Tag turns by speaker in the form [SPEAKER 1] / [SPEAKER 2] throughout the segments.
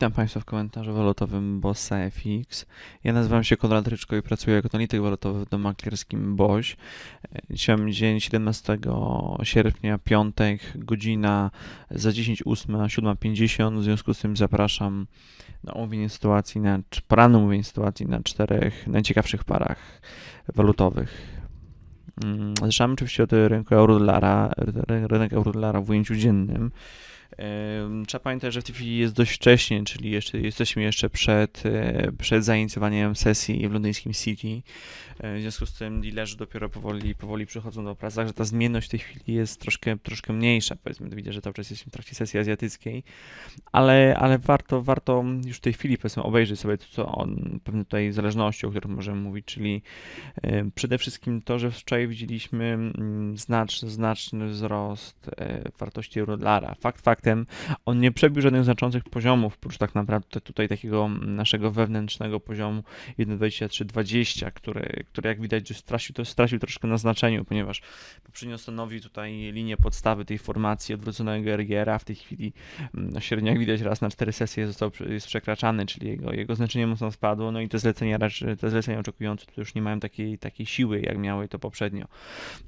[SPEAKER 1] Witam Państwa w komentarzu walutowym Bossa FX. Ja nazywam się Konrad Ryczko i pracuję jako analityk walutowy w domu maklerskim BOŚ. Dzisiaj mamy dzień 17 sierpnia, piątek, godzina za 10.08, 7.50. W związku z tym zapraszam na omówienie sytuacji, na, poranne omówienie sytuacji na czterech najciekawszych parach walutowych. Mm, Zaczynamy oczywiście od rynku euro-dolara, rynek euro-dolara w ujęciu dziennym. Trzeba pamiętać, że w tej chwili jest dość wcześnie, czyli jeszcze, jesteśmy jeszcze przed, e, przed zainicjowaniem sesji w londyńskim City. E, W związku z tym dealerzy dopiero powoli, powoli przychodzą do pracy, że ta zmienność w tej chwili jest troszkę, troszkę mniejsza. Powiedzmy, widzę, że cały czas jesteśmy w trakcie sesji azjatyckiej, ale, ale warto, warto już w tej chwili powiedzmy obejrzeć sobie to, co on, pewne tutaj zależności, o których możemy mówić, czyli przede wszystkim to, że wczoraj widzieliśmy mm, znaczny, znaczny wzrost e, wartości euro-dolara. Fakt on nie przebił żadnych znaczących poziomów, oprócz tak naprawdę tutaj takiego naszego wewnętrznego poziomu 1,2320, który, który jak widać stracił, to stracił troszkę na znaczeniu, ponieważ poprzednio stanowił tutaj linię podstawy tej formacji odwróconego RGR-a. W tej chwili mm, średnio jak widać raz na cztery sesje został, jest przekraczany, czyli jego, jego znaczenie mocno spadło, no i te zlecenia, te zlecenia oczekujące już nie mają takiej, takiej siły, jak miały to poprzednio.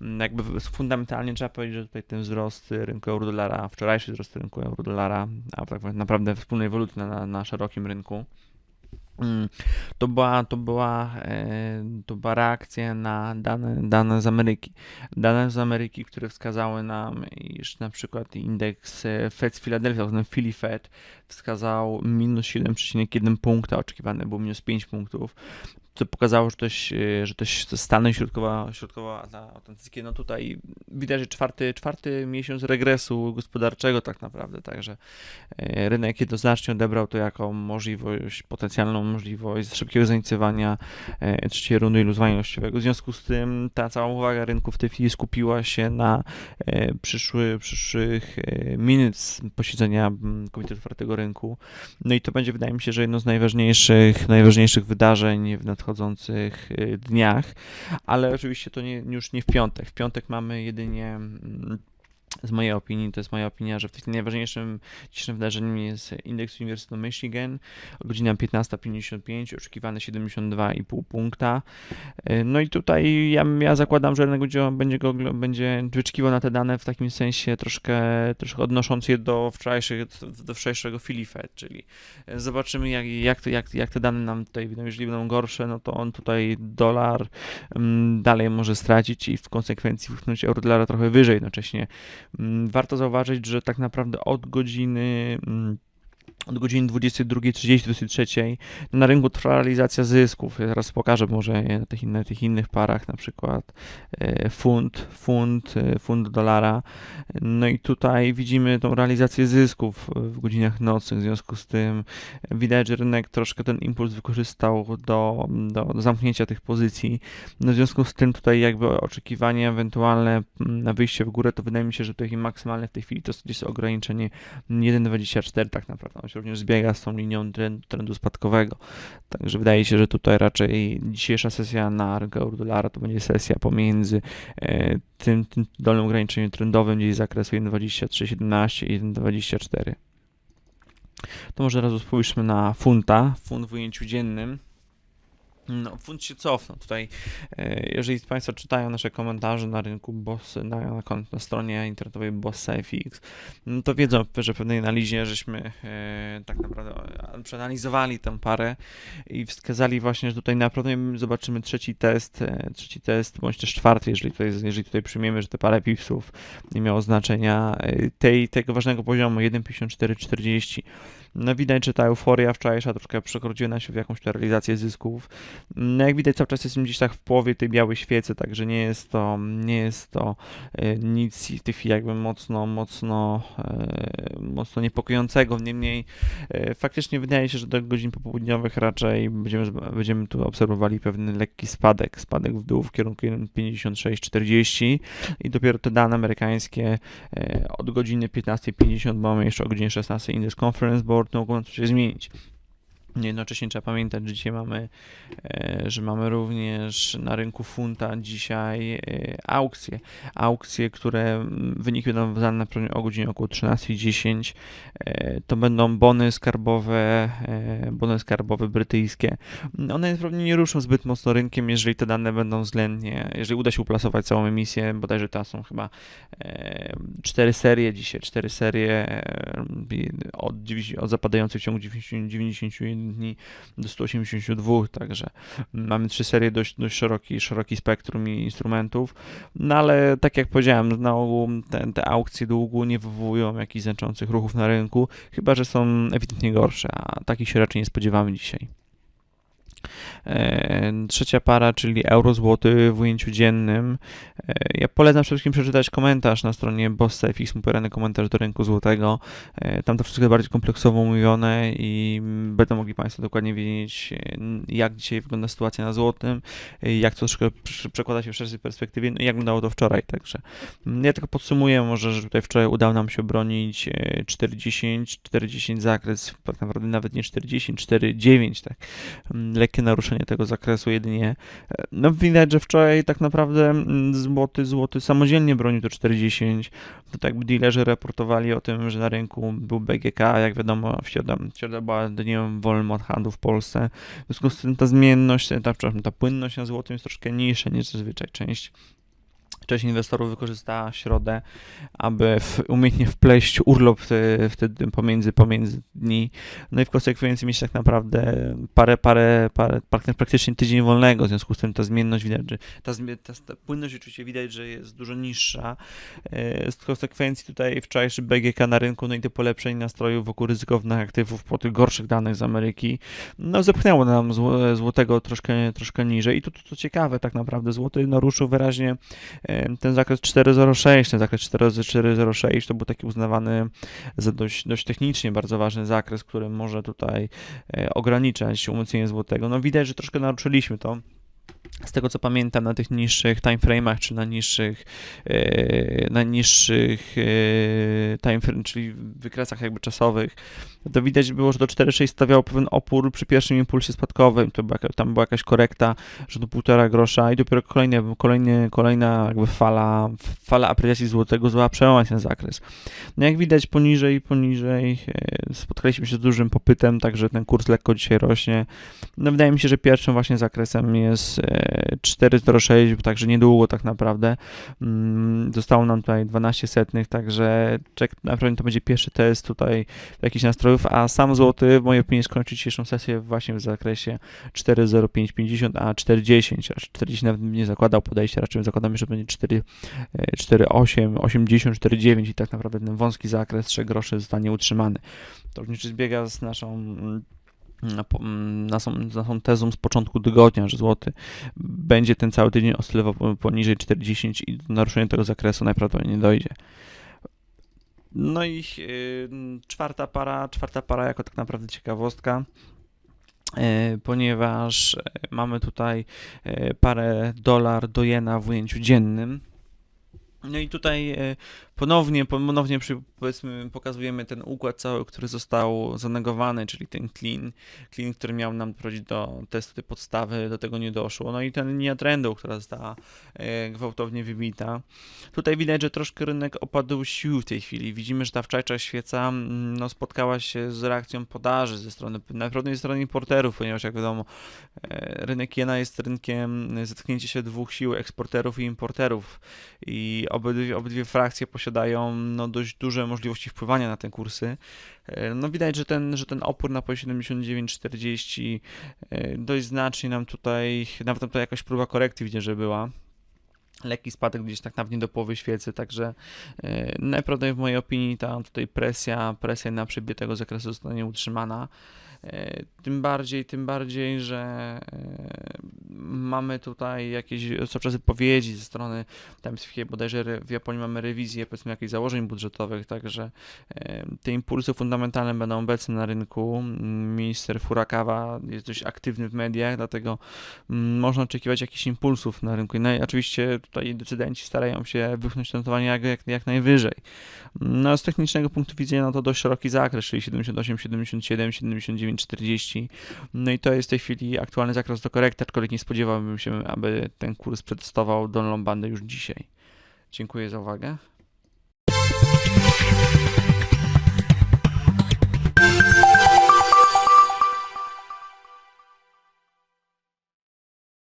[SPEAKER 1] Mm, Jakby fundamentalnie trzeba powiedzieć, że tutaj ten wzrost rynku euro-dolara, wczorajszy wzrost rynku euro-dolara, a tak naprawdę wspólnej waluty na, na, szerokim rynku, mm, to była, to była, e, to była reakcja na dane, dane z Ameryki. Dane z Ameryki, które wskazały nam, iż na przykład indeks e, Fed z Filadelfii, ten Philly Fed, wskazał minus 7,1 punkta, oczekiwany był minus 5 punktów co pokazało, że też, e, że też Stany środkowo, środkowoatlantyckie, no tutaj widać, że czwarty, czwarty miesiąc regresu gospodarczego tak naprawdę, także e, rynek jednoznacznie odebrał to jako możliwość, potencjalną możliwość szybkiego zainicjowania e, trzeciej rundy i luzowania ilościowego. W związku z tym ta cała uwaga rynku w tej chwili skupiła się na przyszły, przyszłych minutes posiedzenia mm, Komitetu Otwartego Rynku. No i to będzie, wydaje mi się, że jedno z najważniejszych, najważniejszych wydarzeń w nadchodzących e, dniach, ale oczywiście to nie, już nie w piątek. W piątek mamy jedynie mm, z mojej opinii, to jest moja opinia, że w chwili najważniejszym dzisiejszym wydarzeniem jest indeks Uniwersytetu Michigan, godzina 15.55, oczekiwane 72,5 punkta. E, No i tutaj ja, ja zakładam, że rynek będzie, go, będzie wyczekiwał na te dane w takim sensie troszkę, troszkę odnosząc je do, wczorajszych, do wczorajszego Fed, czyli e, zobaczymy jak, jak, jak, jak te dane nam tutaj będą, jeżeli będą gorsze, no to on tutaj dolar mm, dalej może stracić i w konsekwencji wypchnąć euro dolara trochę wyżej jednocześnie. Mm, Warto zauważyć, że tak naprawdę od godziny mm, od godziny 22.30 23 na rynku trwa realizacja zysków. Ja teraz pokażę może na tych, na tych innych parach, na przykład e, funt, funt, e, funt dolara. No i tutaj widzimy tą realizację zysków w godzinach nocnych. W związku z tym widać, że rynek troszkę ten impuls wykorzystał do, do, zamknięcia tych pozycji. No w związku z tym tutaj jakby oczekiwania ewentualne na wyjście w górę, to wydaje mi się, że tutaj maksymalne w tej chwili to jest ograniczenie 1,24 tak naprawdę. Się również zbiega z tą linią trendu, trendu spadkowego. Także wydaje się, że tutaj raczej dzisiejsza sesja na rynku euro-dolara to będzie sesja pomiędzy e, tym, tym dolnym ograniczeniem trendowym gdzieś z zakresu 1,2317 i 1,24. To może razu spójrzmy na funta. Funt w ujęciu dziennym. No, funt się cofnął. Tutaj, e, jeżeli Państwo czytają nasze komentarze na rynku Boss, na, na, stronie internetowej Bossa FX, no to wiedzą, że w pewnej analizie żeśmy e, tak naprawdę przeanalizowali tę parę i wskazali właśnie, że tutaj naprawdę zobaczymy trzeci test, e, trzeci test, bądź też czwarty, jeżeli tutaj, jeżeli tutaj przyjmiemy, że te parę pipsów nie miało znaczenia tej, tego ważnego poziomu 1,5440. No widać, że ta euforia wczorajsza troszkę przekroczyła się w jakąś realizację zysków. No jak widać cały czas jestem gdzieś tak w połowie tej białej świecy, także nie jest to, nie jest to e, nic w tej chwili jakby mocno, mocno, e, mocno niepokojącego. Niemniej e, faktycznie wydaje się, że do godzin popołudniowych raczej będziemy, będziemy tu obserwowali pewny lekki spadek, spadek w dół w kierunku 1,5640 i dopiero te dane amerykańskie od godziny 15.50, bo mamy jeszcze o godzinie 16 Index Conference Board, Porto não contra os 6. Jednocześnie trzeba pamiętać, że dzisiaj mamy, e, że mamy również na rynku funta dzisiaj e, aukcje. Aukcje, które mm, wyniki będą wydane o godzinie około 13.10. E, to będą bony skarbowe, bony skarbowe brytyjskie. One pewnie nie ruszą zbyt mocno rynkiem, jeżeli te dane będą względnie, jeżeli uda się uplasować całą emisję, bodajże to są chyba cztery serie dzisiaj, cztery serie od, od zapadających w ciągu 90, 91 dni do 182, także mamy trzy serie dość, dość szeroki, szeroki spektrum instrumentów, no ale tak jak powiedziałem, na ogół te, te aukcje długu nie wywołują jakichś znaczących ruchów na rynku, chyba że są ewidentnie gorsze, a takich się raczej nie spodziewamy dzisiaj. E, trzecia para, czyli euro-złoty w ujęciu dziennym. E, ja polecam przede wszystkim przeczytać komentarz na stronie BossFX, mój komentarz do rynku złotego. E, tam to wszystko jest bardziej kompleksowo omówione i będą mogli Państwo dokładnie wiedzieć, jak dzisiaj wygląda sytuacja na złotym, jak to troszkę przekłada się w szerszej perspektywie, no i jak wyglądało to wczoraj. Także mm, ja tylko podsumuję może, że tutaj wczoraj udało nam się obronić 4,10, 4,10 zakres, tak naprawdę nawet nie 4,10, 4,9, tak, mm, lekkie naruszenie tego zakresu jedynie. E, no widać, że wczoraj tak naprawdę mm, złoty, złoty samodzielnie bronił to 4,10. To tak dealerzy raportowali o tym, że na rynku był BGK, jak wiadomo w środę, w środę była dniem wolnym od handlu w Polsce. W związku z tym ta zmienność, ta, ta płynność na złotym jest troszkę niższa niż zazwyczaj. Część Część inwestorów wykorzystała środę, aby w, umiejętnie wpleść urlop wtedy pomiędzy, pomiędzy dni, no i w konsekwencji mieć tak naprawdę parę, parę, parę praktycznie tydzień wolnego, w związku z tym ta zmienność widać, że ta, ta, ta płynność oczywiście widać, że jest dużo niższa. Z e, konsekwencji tutaj wczorajszy BGK na rynku, no i te polepszenie nastrojów wokół ryzykownych aktywów po tych gorszych danych z Ameryki, no zepchnęło nam złotego troszkę, troszkę niżej. I to, to, to ciekawe tak naprawdę, złoty naruszył wyraźnie ten zakres 406, ten zakres 406 to był taki uznawany za dość, dość technicznie bardzo ważny zakres, który może tutaj e, ograniczać umocnienie złotego. No widać, że troszkę naruszyliśmy to z tego co pamiętam, na tych niższych timeframe'ach, czy na niższych, yy, na niższych yy, time, czyli wykresach jakby czasowych, to widać było, że do 4,6 stawiało pewien opór przy pierwszym impulsie spadkowym, to była, tam była jakaś korekta, że do półtora grosza i dopiero kolejne, kolejne, kolejna jakby fala, fala aprecjacji złotego zła przełamać ten zakres. No jak widać poniżej, poniżej yy, spotkaliśmy się z dużym popytem, także ten kurs lekko dzisiaj rośnie. No wydaje mi się, że pierwszym właśnie zakresem jest 4,06, także niedługo tak naprawdę. Mm, zostało nam tutaj 12 setnych, także czek, naprawdę to będzie pierwszy test tutaj jakichś nastrojów, a sam złoty w mojej opinii skończy dzisiejszą sesję właśnie w zakresie 4,0550, a 4,10, aż 40 nawet nie zakładał podejścia, raczej zakładamy, że będzie 4,8, 80, 4,9 i tak naprawdę ten wąski zakres 3 groszy zostanie utrzymany. To również zbiega z naszą mm, naszą, naszą tezą z początku tygodnia, że złoty będzie ten cały tydzień oscylował poniżej 4,10 i do naruszenia tego zakresu najprawdopodobniej nie dojdzie. No i yy, czwarta para, czwarta para jako tak naprawdę ciekawostka y, ponieważ y, mamy tutaj parę dolar do jena w ujęciu dziennym. No i tutaj ponownie, ponownie przy, powiedzmy pokazujemy ten układ cały, który został zanegowany, czyli ten clean, clean, który miał nam prowadzić do testu tej podstawy, do tego nie doszło. No i ten linia trendu, która została e, gwałtownie wybita. Tutaj widać, że troszkę rynek opadł sił w tej chwili. Widzimy, że ta wczorajsza świeca mm, no, spotkała się z reakcją podaży ze strony, naprawdę ze strony importerów, ponieważ jak wiadomo, e, rynek jena jest rynkiem zetknięcia się dwóch sił, eksporterów i importerów i obydwie, obydwie frakcje posiadają posiadają no, dość duże możliwości wpływania na te kursy. E, no widać, że ten, że ten opór na poziomie 79,40 e, dość znacznie nam tutaj, nawet tam to jakaś próba korekty widzę, że była lekki spadek gdzieś tak nawet do połowy świecy, także yy, najprawdopodobniej w mojej opinii ta tutaj presja, presja na przebie tego zakresu zostanie utrzymana. E, tym bardziej, tym bardziej, że e, mamy tutaj jakieś co czas wypowiedzi ze strony Times bodajże w Japonii mamy rewizję powiedzmy jakichś założeń budżetowych, także e, te impulsy fundamentalne będą obecne na rynku. Minister Furakawa jest dość aktywny w mediach, dlatego mm, można oczekiwać jakichś impulsów na rynku. I oczywiście tutaj decydenci starają się wypchnąć to notowanie jak, jak, jak najwyżej. No, z technicznego punktu widzenia no to dość szeroki zakres, czyli 78, 77, 79 9,40. No i to jest w tej chwili aktualny zakres do korekty, aczkolwiek nie spodziewałbym się, aby ten kurs przetestował dolną bandę już dzisiaj. Dziękuję za uwagę.